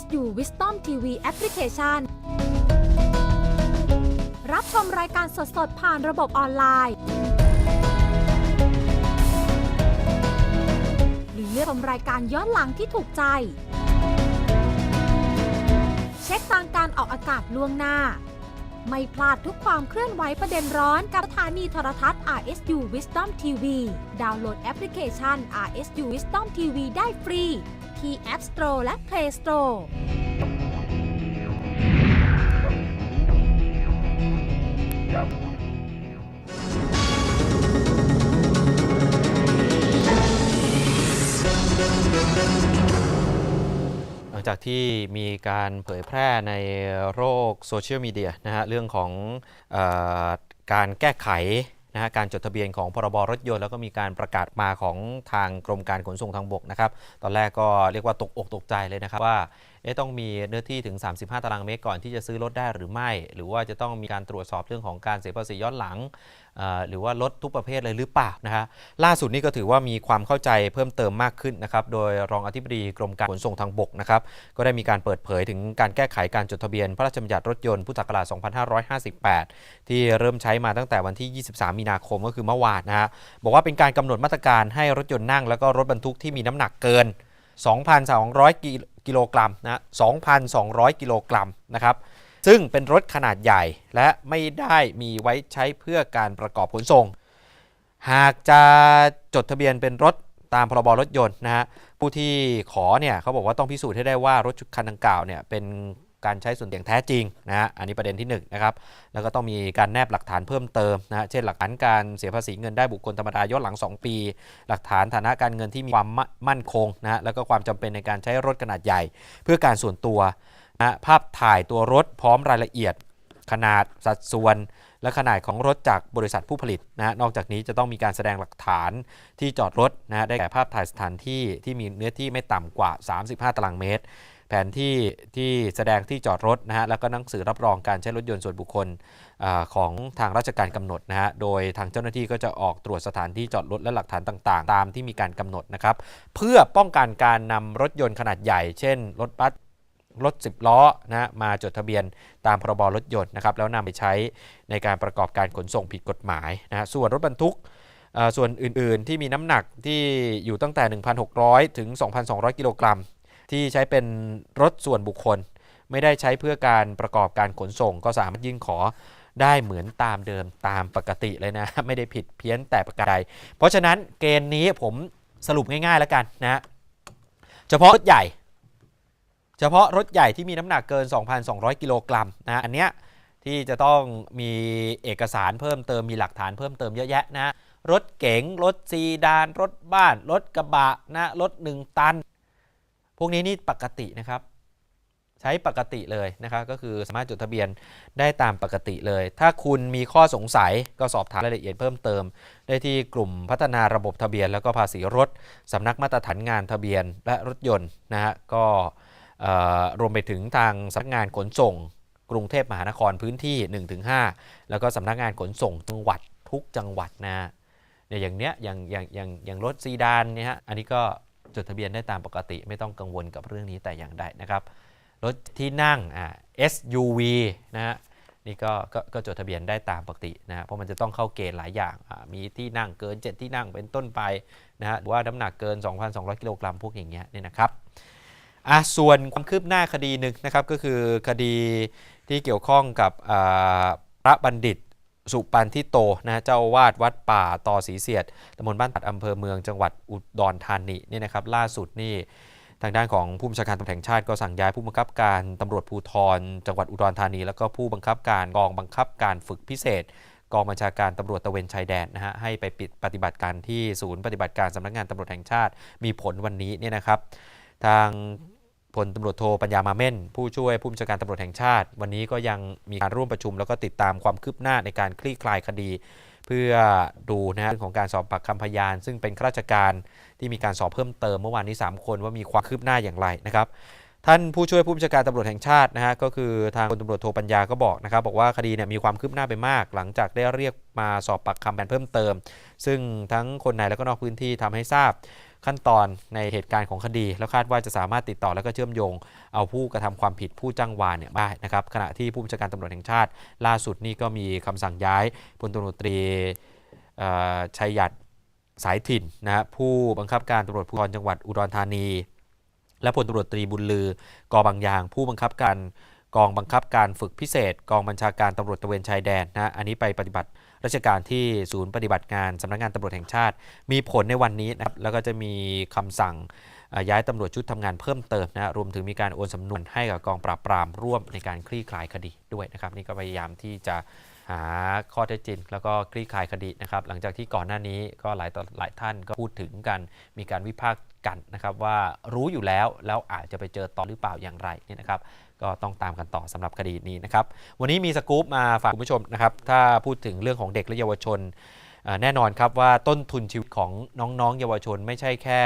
SU Wisdom TV Application รับชมรายการสดๆ ผ่านระบบออนไลน์ หรือเลือกชมรายการย้อนหลังที่ถูกใจ เช็คทางการออกอากาศล่วงหน้า ไม่พลาดทุกความเคลื่อนไหวประเด็นร้อนกับสถานีโทรทัศน์ RSU Wisdom TV ดาวน์โหลดแอปพลิเคชัน RSU Wisdom TV ได้ฟรี ที่ App Store และ Play Store หลังจากที่มีการเผยแพร่ในโลกโซเชียลมีเดียนะฮะเรื่องของเออการแก้ไข นะฮะการจดทะเบียนของพรบรถยนต์แล้วก็มีการประกาศมาของทางกรมการขนส่งทางบกนะครับ ตอนแรกก็เรียกว่าตกอกตกใจเลยนะครับว่า ต้องมีเนื้อที่ถึง 35 ตารางเมตรก่อนที่จะซื้อรถได้หรือไม่ หรือว่าจะต้องมีการตรวจสอบเรื่องของการเสียภาษีย้อนหลัง หรือว่ารถทุกประเภทเลยหรือเปล่านะฮะล่าสุดนี้ก็ถือว่ามีความเข้าใจเพิ่มเติมมากขึ้นนะครับโดยรองอธิบดีกรมการขนส่งทางบกนะครับก็ได้มีการเปิดเผยถึงการแก้ไขการจดทะเบียนพระราชบัญญัติรถยนต์พุทธศักราช 2558 ที่เริ่มใช้มาตั้งแต่วันที่ 23 มีนาคมก็คือเมื่อวานนะฮะบอกว่าเป็นการกำหนดมาตรการให้รถยนต์นั่ง แล้วก็รถบรรทุกที่มีน้ำหนักเกิน 2,200กิ กิโลกรัมนะ2,200 กิโลกรัมนะครับ ซึ่งเป็นรถขนาดใหญ่และไม่ได้มีไว้ใช้เพื่อการประกอบขนส่ง หากจะจดทะเบียนเป็นรถตามพรบรถยนต์นะฮะผู้ที่ขอเนี่ยเขาบอกว่าต้องพิสูจน์ให้ได้ว่ารถคันดังกล่าวเนี่ยเป็น การใช้ส่วนอย่างแท้จริงนะฮะอันนี้ประเด็นที่1นงนะครับแล้วก็ต้องมีการแนบหลักฐานเพิ่มเติมนะฮะเช่นหลักฐานการเสียภาษีเงินได้บุคคลธรรมดาย้อนหลัง 2 ปี หลักฐานฐานะการเงินที่มีความมั่นคงนะฮะแล้วก็ความจำเป็นในการใช้รถขนาดใหญ่ เพื่อการส่วนตัวนะฮะภาพถ่ายตัวรถพร้อมรายละเอียด ขนาดสัดส่วนและขนาดของรถจากบริษัทผู้ผลิตนะฮะนอกจากนี้จะต้องมีการแสดงหลักฐานที่จอดรถนะฮะได้แก่ภาพถ่ายสถานที่ที่มีเนื้อที่ไม่ต่ำกว่า 35 ตารางเมตร ผนที่ที่แสดงที่จอดรถนะฮะแล้วก็หนังสือรับรองการใช้รถยนต์ส่วนบุคคลอของทางราชการกำหนดนะฮะโดยทางเจ้าหน้าที่ก็จะออกตรวจสถานที่จอดรถและหลักฐานต่างๆ ตามที่มีการกำหนดนะครับเพื่อป้องกันการนำรถยนต์ขนาดใหญ่ เช่น รถบัสรถ 10 ล้อนะฮะมาจดทะเบียนตามพรบรถยนต์นะครับแล้วนำไปใช้ในการประกอบการขนส่งผิดกฎหมายนะฮะส่วนรถบรรทุกส่วนอื่น ๆ ที่มีน้ำหนักที่อยู่ตั้งแต่ 1,600 ถึง 2,200 กิโลกรัม ที่ใช้เป็นรถส่วนบุคคล ไม่ได้ใช้เพื่อการประกอบการขนส่ง ก็สามารถยื่นขอได้เหมือนตามเดิมตามปกติเลยนะ ไม่ได้ผิดเพี้ยนแต่ประการใดเพราะฉะนั้นเกณฑ์นี้ผมสรุปง่ายๆแล้วกันนะเฉพาะรถใหญ่ เฉพาะรถใหญ่ที่มีน้ำหนักเกิน 2,200 กิโลกรัมนะอันเนี้ยที่จะต้องมีเอกสารเพิ่มเติมมีหลักฐานเพิ่มเติมเยอะแยะนะรถเก๋งรถซีดาน รถบ้าน รถกระบะนะรถ 1 ตัน วกนี้นี่ปกตินะครับ ใช้ปกติเลยนะครับก็คือสามารถจดทะเบียนได้ตามปกติเลย ถ้าคุณมีข้อสงสัยก็สอบถามรายละเอียดเพิ่มเติม ได้ที่กลุ่มพัฒนาระบบทะเบียน แล้วก็ภาษีรถสำนักมาตรฐานงานทะเบียนและรถยนต์นะฮะก็เอ่อรวมไปถึงทางสำนักงานขนส่ง กรุงเทพมหานครพื้นที่ 1-5 แล้วก็สำนักงานขนส่งจังหวัดทุกจังหวัดนะเนี่ยอย่างเนี้ยอย่างอย่างอย่างอย่างรถซีดานเนี่ยฮะอันนี้ก็ จดทะเบียนได้ตามปกติ ไม่ต้องกังวลกับเรื่องนี้แต่อย่างใดนะครับรถที่นั่งอ่า SUV นะฮะนี่ก็ก็ก็จดทะเบียนได้ตามปกตินะเพราะมันจะต้องเข้าเกณฑ์หลายอย่างมีที่นั่งเกิน 7 ที่นั่งเป็นต้นไปนะฮะหรือว่าน้ำหนักเกิน 2,200 กิโลกรัมพวกอย่างเงี้ยเนี่ยนะครับอะส่วนความคืบหน้าคดีหนึ่งนะครับก็คือคดีที่เกี่ยวข้องกับพระบัณฑิต สุปันทิโตนะฮะเจ้าวาดวัดป่าต่อสีเสียดตำบลบ้านตัดอำเภอเมืองจังหวัดอุดรธานีเนี่ยนะครับล่าสุดนี่ทางด้านของผู้บัญชาการตำรวจแห่งชาติก็สั่งย้ายผู้บังคับการตำรวจภูธรจังหวัดอุดรธานี แล้วก็ผู้บังคับการกองบังคับการฝึกพิเศษ กองบัญชาการตำรวจตะเวนชายแดนนะฮะให้ไปปิดปฏิบัติการที่ศูนย์ปฏิบัติการสำนักงานตำรวจแห่งชาติ มีผลวันนี้เนี่ยนะครับ ทาง พลตำรวจโทปัญญามาเม่น ผู้ช่วยผู้บัญชาการตำรวจแห่งชาติ วันนี้ก็ยังมีการร่วมประชุม แล้วก็ติดตามความคืบหน้าในการคลี่คลายคดี เพื่อดูนะฮะเรื่องของการสอบปากคำพยาน ซึ่งเป็นข้าราชการที่มีการสอบเพิ่มเติมเมื่อวานนี้ 3 คนว่ามีความคืบหน้าอย่างไรนะครับ ท่านผู้ช่วยผู้บัญชาการตำรวจแห่งชาตินะฮะก็คือทางพลตำรวจโทปัญญาก็บอกนะครับบอกว่าคดีเนี่ยมีความคืบหน้าไปมาก หลังจากได้เรียกมาสอบปากคำกันเพิ่มเติม ซึ่งทั้งคนในและก็นอกพื้นที่ทำให้ทราบขั้นตอนในเหตุการณ์ของคดี แล้วคาดว่าจะสามารถติดต่อและก็เชื่อมโยง เอาผู้กระทำความผิดผู้จ้างวานเนี่ยได้นะครับขณะที่ผู้บัญชาการตำรวจแห่งชาติ ล่าสุดนี่ก็มีคำสั่งย้ายพลตำรวจตรีชัยยัดสายถิ่นนะฮะผู้บังคับการตำรวจภูธรจังหวัดอุดรธานี และพลตำรวจตรีบุญลือกอบางยาง ผู้บังคับการกองบังคับการฝึกพิเศษ กองบัญชาการตำรวจตะเวนชายแดนนะอันนี้ไปปฏิบัติราชการที่ศูนย์ปฏิบัติงานสำนักงานตำรวจแห่งชาติ มีผลในวันนี้นะครับแล้วก็จะมีคำสั่งย้ายตำรวจชุดทำงานเพิ่มเติมนะรวมถึงมีการโอนสำนวนให้กับกองปราบปรามร่วมในการคลี่คลายคดีด้วยนะครับ นี่ก็พยายามที่จะหาข้อเท็จจริง แล้วก็คลี่คลายคดีนะครับ หลังจากที่ก่อนหน้านี้ก็หลายต่อหลายท่านก็พูดถึงกัน มีการวิพากษ์ กันนะครับว่ารู้อยู่แล้วแล้วอาจจะไปเจอตอนหรือเปล่าอย่างไรเนี่ยนะครับก็ต้องตามกันต่อสำหรับคดีนี้นะครับวันนี้มีสกู๊ปมาฝากคุณผู้ชมนะครับถ้าพูดถึงเรื่องของเด็กและเยาวชน แน่นอนครับว่าต้นทุนชีวิตของน้องๆ เยาวชนไม่ใช่แค่